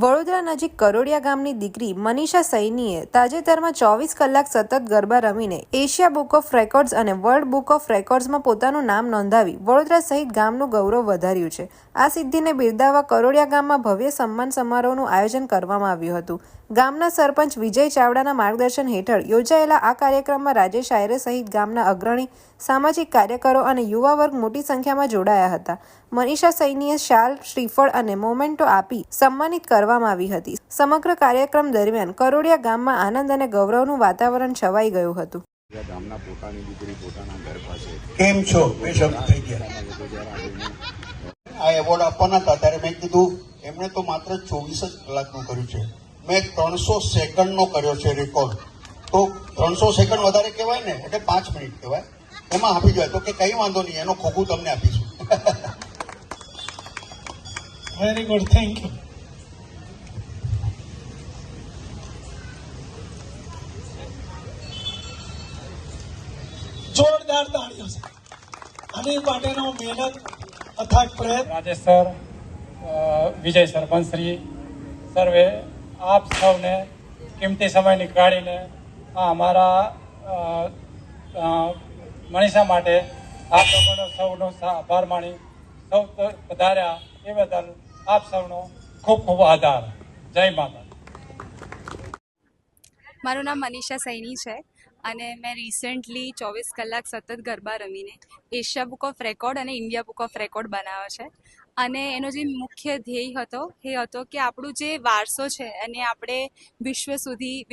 વડોદરા નજીક કરોડિયા ગામની દીકરી મનીષા સૈનીએ તાજેતરમાં ચોવીસ કલાક સતત ગરબા રમીને એશિયા બુક ઓફ રેકોર્ડ્સ અને વર્લ્ડ બુક ઓફ રેકોર્ડ્સમાં પોતાનું નામ નોંધાવી વડોદરા સહિત ગામનું ગૌરવ વધાર્યું છે. આ સિદ્ધિને બિરદાવવા કરોડિયા ગામમાં ભવ્ય સન્માન સમારોહનું આયોજન કરવામાં આવ્યું હતું. ગામના સરપંચ વિજય ચાવડાના માર્ગદર્શન હેઠળ યોજાયેલા આ કાર્યક્રમમાં રાજેશ આયરે સહિત ગામના અગ્રણી, સામાજિક કાર્યકરો અને યુવા વર્ગ મોટી સંખ્યામાં જોડાયા હતા. મનીષા સૈનીએ શાલ, શ્રીફળ અને મોમેન્ટો આપી સન્માનિત કરવામાં આવી હતી. સમગ્ર કાર્યક્રમ દરમિયાન કરોડિયા ગામમાં આનંદ અને ગૌરવનું વાતાવરણ છવાઈ ગયું હતું. ગામના પોતાની દીકરી પોતાના ઘર પાસે કેમ છો? બે શબ્દ થઈ ગયા. આ એવોર્ડ આપવાના હતા ત્યારે મેં કીધું એમણે તો માત્ર ચોવીસ જ કલાકનું કર્યું છે. મેં ત્રણસો સેકન્ડનો કર્યો છે રેકોર્ડ તો ત્રણસો સેકન્ડ વધારે કહેવાય ને એટલે પાંચ મિનિટ કહેવાય. એમાં આપી જાય તો કે કઈ વાંધો નહીં એનો ખોખું તમને આપીશું. વેરી ગુડ થેન્ક યુ જોરદાર તાળીઓ છે. આની માટેનો મહેનત અથાગ પ્રયત્ન. રાજેશ સર વિજય સરપંચ શ્રી સર્વે આપ સૌને કિંમતી સમય નીકાળીને આ અમારા મનીષા માટે આપ લોકોનો સૌનો આભાર માણી સૌ વધાર્યા એ બદલ આપ સૌનો ખૂબ ખૂબ આભાર જય માતા મારું નામ મનીષા સૈની છે. અને મેં રિસેન્ટલી ચોવીસ કલાક સતત ગરબા રમીને એશિયા બુક ઓફ રેકોર્ડ અને ઇન્ડિયા બુક ઓફ રેકોર્ડ બનાવ્યો છે. અને એનો જે મુખ્ય ધ્યેય હતો, એ હતો કે આપણું જે વારસો છે, એને આપણે વિશ્વ સુધી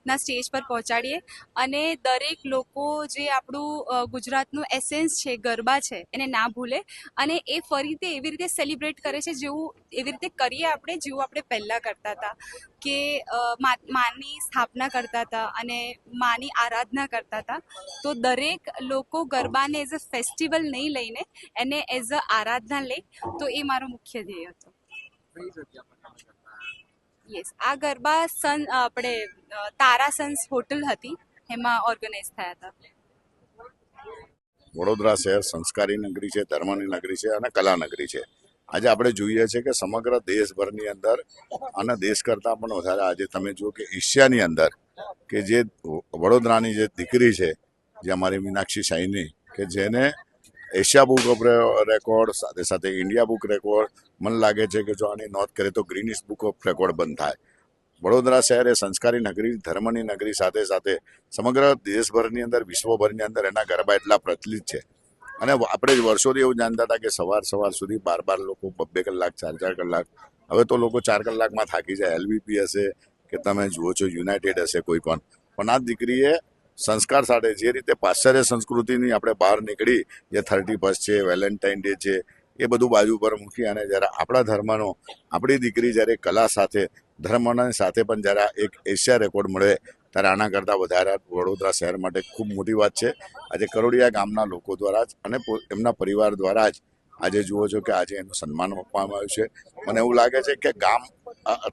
વિશ્વના સ્ટેજ પર પહોંચાડીએ. અને દરેક લોકો જે આપણું ગુજરાતનું એસેન્સ છે ગરબા છે એને ના ભૂલે. અને એ ફરીથી એવી રીતે સેલિબ્રેટ કરે છે જેવું એવી રીતે કરીએ આપણે જેવું આપણે પહેલાં કરતા હતા. કે માની સ્થાપના કરતા હતા અને માની આરાધના કરતા હતા. તો દરેક લોકો ગરબાને એઝ અ ફેસ્ટિવલ નહીં લઈને એને એઝ અ આરાધના લે. તો એ મારો મુખ્ય ધ્યેય હતો. યસ આ ગરબા સન આપણે અ, હોટલ હતી એમાં ઓર્ગેનાઇઝ થયા હતા. વડોદરા શહેર સંસ્કારી નગરી છે ધર્મની નગરી છે અને કલા નગરી છે. આજે આપણે જોઈએ છે કે સમગ્ર દેશભરની અંદર અને દેશ કરતાં પણ વધારે આજે તમે જુઓ કે એશિયાની અંદર કે જે વડોદરાની જે દીકરી છે જે અમારી મીનાક્ષી સાઈની કે જેને એશિયા બુક ઓફ રેકોર્ડ સાથે સાથે ઇન્ડિયા બુક રેકોર્ડ મને લાગે છે કે જો આની નોંધ કરે તો ગ્રીનિશ બુક ઓફ રેકોર્ડ બંધ થાય. વડોદરા શહેર સંસ્કારી નગરી, ધર્મની નગરી સાથે સાથે સમગ્ર દેશભરની અંદર, વિશ્વભરની અંદર એના ગરબા એટલા પ્રચલિત છે. અને આપણે વર્ષોથી એવું જાણતા હતા કે સવાર સવાર સુધી બાર બાર લોકો બબ્બે કલાક, ચાર ચાર કલાક, હવે તો લોકો ચાર કલાકમાં થાકી જાય. એલવીપી હશે કે તમે જુઓ છો, યુનાઇટેડ હશે કોઈ પણ. પણ આ દીકરીએ સંસ્કાર સાથે જે રીતે પાશ્ચાત્ય સંસ્કૃતિની આપણે બહાર નીકળી, જે થર્ટી ફર્સ્ટ છે, વેલેન્ટાઇન ડે છે, એ બધું બાજુ પર મૂકી અને જ્યારે આપણા ધર્મનો, આપણી દીકરી જ્યારે કલા સાથે ધર્મની સાથે પણ જ્યારે એક એશિયા રેકોર્ડ મળે, ત્યારે આના કરતાં વધારે વડોદરા શહેર માટે ખૂબ મોટી વાત છે. આજે કરોડિયા ગામના લોકો દ્વારા જ અને એમના પરિવાર દ્વારા જ આજે જુઓ છો કે આજે એનું સન્માન આપવામાં આવ્યું છે. મને એવું લાગે છે કે ગામ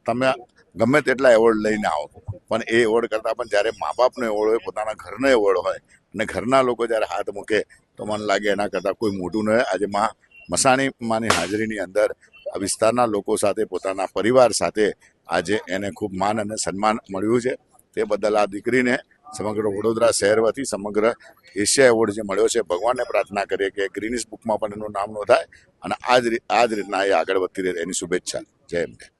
તમે ગમે તેટલા એવોર્ડ લઈને આવો, પણ એ એવોર્ડ કરતાં પણ જ્યારે મા બાપનો એવોર્ડ હોય, પોતાના ઘરનો એવોર્ડ હોય અને ઘરના લોકો જ્યારે હાથ મૂકે, તો મને લાગે એના કરતાં કોઈ મોટું ન હોય. આજે મા, મસાણી માની હાજરીની અંદર આ વિસ્તારના લોકો સાથે, પોતાના પરિવાર સાથે આજે એને ખૂબ માન અને સન્માન મળ્યું છે. તે બદલ આ દીકરીને સમગ્ર વડોદરા શહેર વતી સમગ્ર એશિયા એવોર્ડ જે મળ્યો છે, ભગવાનને પ્રાર્થના કરીએ કે ગ્રીનિસ બુકમાં પણ એનું નામ નોંધાય અને આ જ આ જ રીતના એ આગળ વધતી રહે. એની શુભેચ્છા. જય હિન્દ.